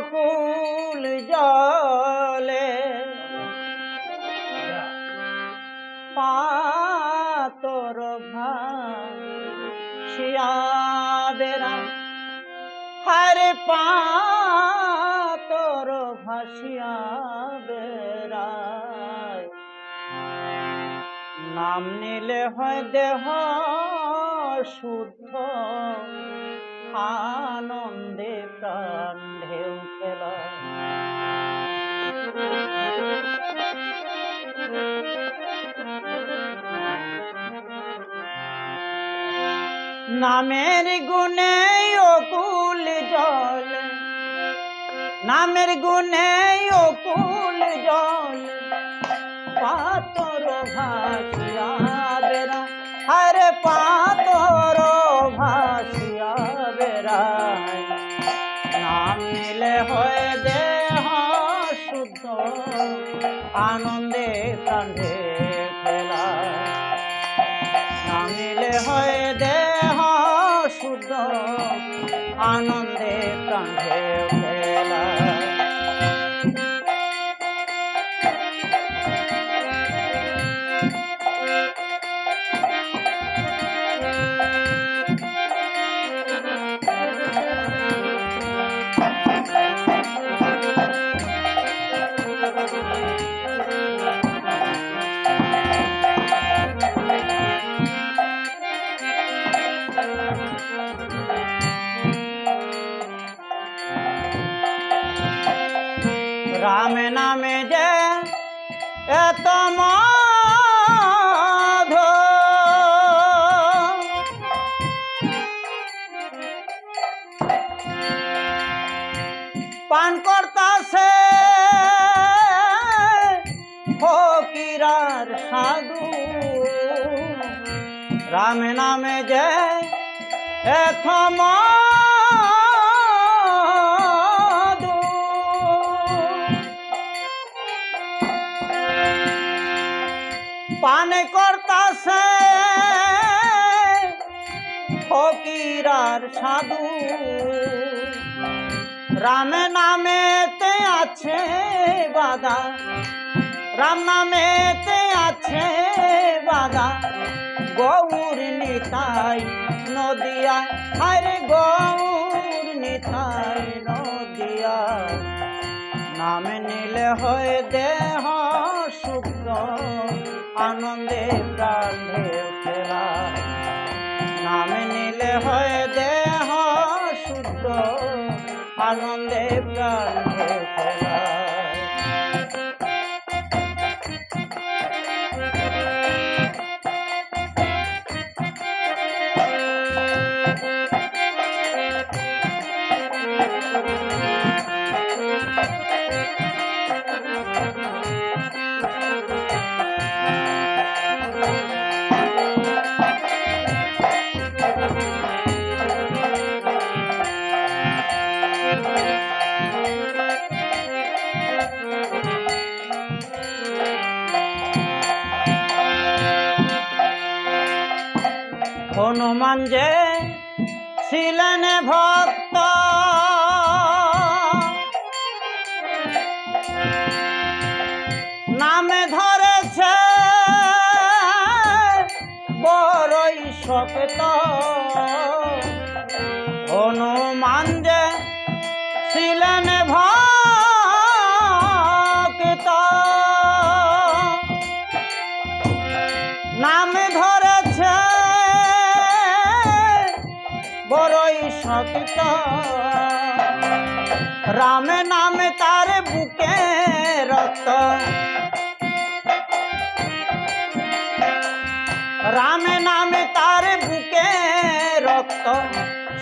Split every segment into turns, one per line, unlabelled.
অকুল জলে। পাতর ভাসিয়া বেড়া হরে পাতর ভাসিয়া বেড়ায় নাম নিলে হয় দেহ শুদ্ধ। আনন্দে প্রাণ ঢেউ খেলা। নামের গুণে অকুল জল, নামের গুণে অকুল জল। পাতর ভাসিয়া হরে পাতর হয় দেহ শুদ্ধ আনন্দে কান্ধে খেলা নামিলে হয় দেহ শুদ্ধ আনন্দে কান্ধে এত পান করতাছে ফকিরার সাধু। রাম নামে যে এত পানে করতাছে, ফকিরার সাধু। রামে নামেতে আছে বাদা রাম নামেতে আছে বাদা গৌর নিতাই নদিয়া আরে গৌর নিতাই নদিয়া। নাম নিলে হয় দেহ সুখ আনন্দে প্রাণ ঢেউ নাম নিলে হয় দেহ শুদ্ধ আনন্দে প্রাণ হনুমান যে ছিলেন ভক্ত নামে ধরেছে বড়ই শক্ত। শক্ত রামে নামে তার বুকে রক্ত। রামে নামে তার বুকে রক্ত।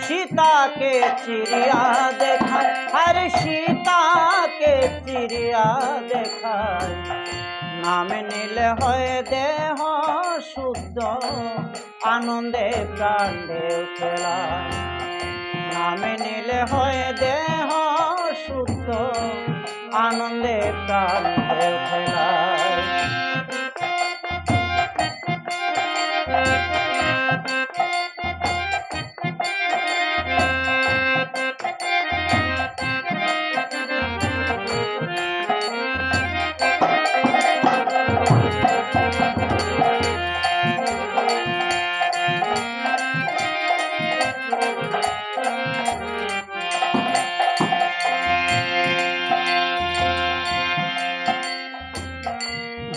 সীতাকে চিড়িয়া দেখায়। আরে সীতাকে চিড়িয়া দেখা নাম নিলে হয় দেহ শুদ্ধ। আনন্দে প্রাণ খেলায়। নামে নিলে হয়ে দেহ শুদ্ধ আনন্দে প্রাণ Thank you.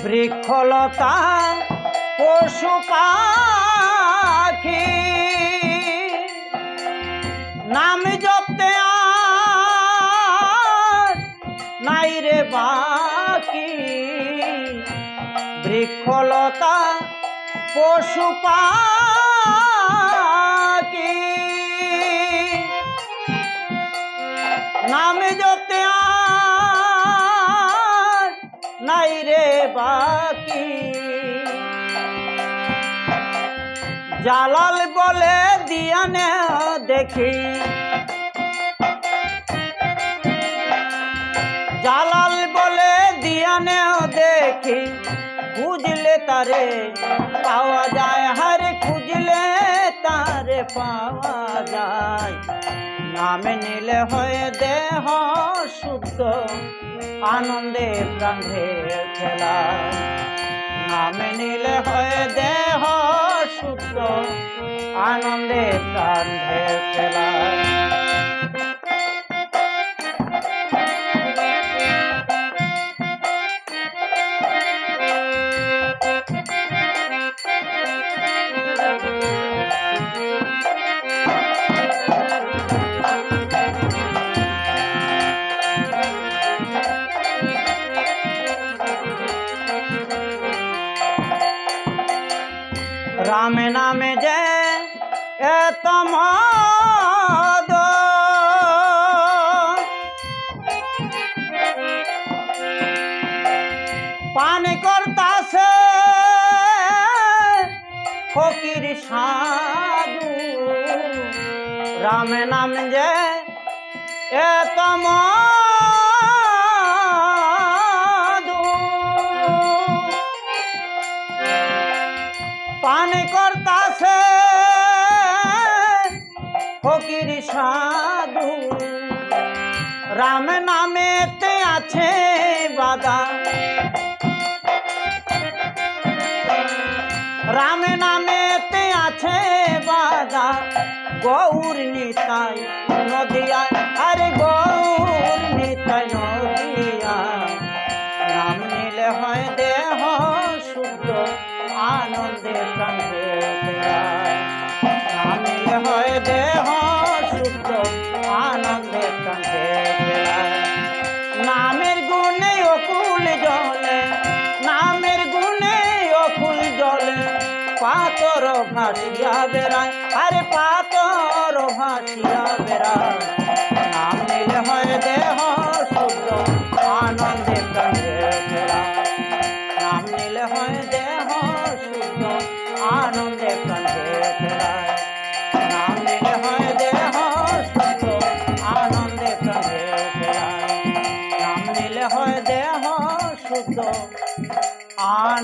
বৃক্ষলতা পশু পাখি। নাম জপতে নাই রে বাকি। বৃক্ষলতা পশু পাখি। নামে জপতে আর নাই রে বাকি। জালাল বলে দিয়ানে দেখি। জালাল বলে দিয়ানে দেখি। খুঁজলে তারে পাওয়া যায় হারে খুঁজলে তারে পাওয়া যায়। নামে নিলে হয়ে দেহ শুদ্ধ আনন্দে প্রাণে খেলা। নামে নিলে হয়ে দেহ শুদ্ধ আনন্দে প্রাণে খেলা। রামে নামে যে এত মদ। পান করতাছে ফকির সাধু। রামে নাম যে এত মধু করতাছে। ফকির সাধু, রাম নামেতে আছে বাদা। রাম নামেতে আছে বাদা। গৌর নিতাই নদিয়া আরে গৌর নিতাই নদিয়া নাম নিলে হয় দেহ শুদ্ধ। আনন্দে। হয় দেহ শুদ্ধ নামের গুণে অকুল জলে, নামের গুণে অকুল জলে। পাতর ভাসিয়া বেড়ায়, আরে পাতর ভাসিয়া বেড়ায়।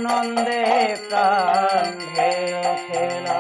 আনন্দে প্রাণ খেলা